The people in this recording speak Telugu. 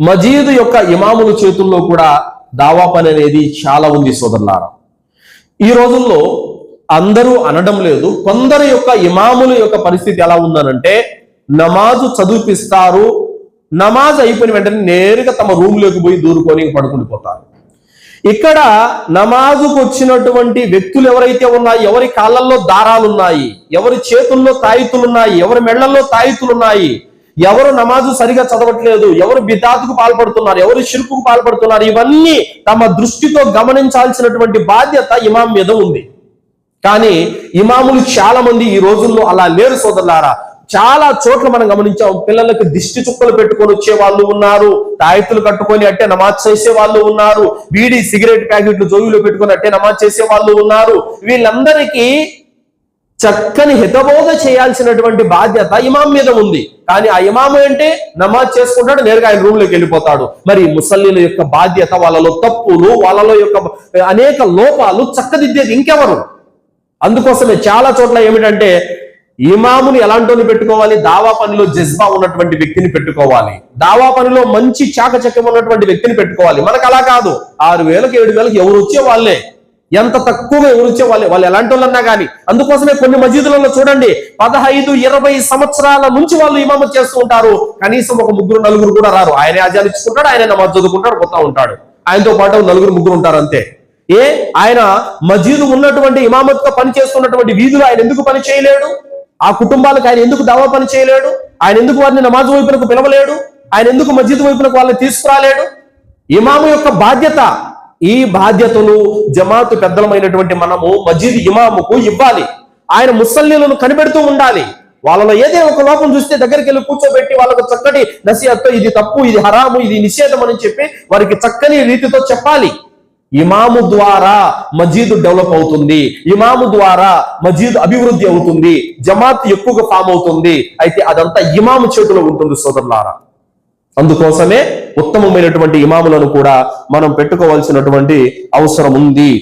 మజీద్ యొక్క ఇమాముల చేతుల్లో కూడా దావా పని అనేది చాలా ఉంది సోదరులారా. ఈ రోజుల్లో అందరూ అనడం లేదు కొందరు యొక్క ఇమాముల యొక్క పరిస్థితి ఎలా ఉందనంటే నమాజు చదివిపిస్తారు నమాజ్ అయిపోయిన వెంటనే నేరుగా తమ రూమ్లోకి పోయి దూరుకొని పడుకుండిపోతారు ఇక్కడ నమాజుకు వచ్చినటువంటి వ్యక్తులు ఎవరైతే ఉన్నాయి ఎవరి కాళ్ళల్లో దారాలు ఉన్నాయి ఎవరి చేతుల్లో తాయితులున్నాయి ఎవరి మెళ్ళలో తాయితులున్నాయి ఎవరు నమాజు సరిగా చదవట్లేదు ఎవరు బిదాతుకు పాల్పడుతున్నారు ఎవరు షిర్కుకు పాల్పడుతున్నారు ఇవన్నీ తమ దృష్టితో గమనించాల్సినటువంటి బాధ్యత ఇమాం మీద ఉంది. కానీ ఇమాములు చాలా మంది ఈ రోజుల్లో అలా లేరు సోదరులారా. చాలా చోట్ల మనం గమనించాం పిల్లలకు దిష్టి చుక్కలు పెట్టుకొని వచ్చే వాళ్ళు ఉన్నారు తాయెత్తులు కట్టుకొని అట్టే నమాజ్ చేసే వాళ్ళు ఉన్నారు వీడి సిగరెట్ ప్యాకెట్లు జోబులో పెట్టుకొని అట్టే నమాజ్ చేసే వాళ్ళు ఉన్నారు. వీళ్ళందరికీ చక్కని హితబోధ చేయాల్సినటువంటి బాధ్యత ఇమాం మీద ఉంది. కానీ ఆ ఇమాము అంటే నమాజ్ చేసుకుంటాడు నేరుగా ఆయన రూమ్లోకి వెళ్ళిపోతాడు. మరి ముసల్లీల యొక్క బాధ్యత వాళ్ళలో తప్పులు వాళ్ళలో యొక్క అనేక లోపాలు చక్కదిద్దేది ఇంకెవరు? అందుకోసమే చాలా చోట్ల ఏమిటంటే ఇమాముని ఎలాంటి పెట్టుకోవాలి? దావా పనిలో జజ్బా ఉన్నటువంటి వ్యక్తిని పెట్టుకోవాలి. దావా పనిలో మంచి చాకచక్యం ఉన్నటువంటి వ్యక్తిని పెట్టుకోవాలి. మనకు అలా కాదు. ఆరు వేలకు ఏడు వేలకు ఎవరు వచ్చే వాళ్ళే ఎంత తక్కువగా ఎవరు వాళ్ళు వాళ్ళు ఎలాంటి వాళ్ళన్నా కానీ అందుకోసమే కొన్ని మసీదులలో చూడండి పదహైదు ఇరవై సంవత్సరాల నుంచి వాళ్ళు ఇమామత్ చేస్తూ ఉంటారు. కనీసం ఒక ముగ్గురు నలుగురు కూడా రారు. ఆయనే ఆచారించుకుంటాడు ఆయన నమాజ్ చదువుకుంటాడు పోతా ఉంటాడు. ఆయనతో పాటు నలుగురు ముగ్గురు ఉంటారు అంతే. ఏ? ఆయన మజీదు ఉన్నటువంటి ఇమామత్తో పని చేస్తున్నటువంటి వీధులు ఆయన ఎందుకు పని చేయలేడు? ఆ కుటుంబాలకు ఆయన ఎందుకు దావా పని చేయలేడు? ఆయన ఎందుకు వారిని నమాజ్ వైపునకు పిలవలేడు? ఆయన ఎందుకు మస్జిద్ వైపునకు వాళ్ళని తీసుకురాలేడు? ఇమాము యొక్క బాధ్యత ఈ బాధ్యతలు జమాతు పెద్దలమైనటువంటి మనము మజీద్ ఇమాముకు ఇవ్వాలి. ఆయన ముసల్లీలను కనిపెడుతూ ఉండాలి. వాళ్ళలో ఏదైనా ఒక లోపం చూస్తే దగ్గరికి వెళ్ళి కూర్చోబెట్టి వాళ్ళకు చక్కటి నసిహత్తు ఇది తప్పు ఇది హరాము ఇది నిషేధం అని చెప్పి వారికి చక్కని రీతితో చెప్పాలి. ఇమాము ద్వారా మజీద్ డెవలప్ అవుతుంది. ఇమాము ద్వారా మజీద్ అభివృద్ధి అవుతుంది. జమాత్ ఎక్కువగా ఫామ్ అవుతుంది. అయితే అదంతా ఇమాము చేతిలో ఉంటుంది సోదరులారా. అందుకోసమే ఉత్తమమైనటువంటి ఇమాములను కూడా మనం పెట్టుకోవాల్సినటువంటి అవసరం ఉంది.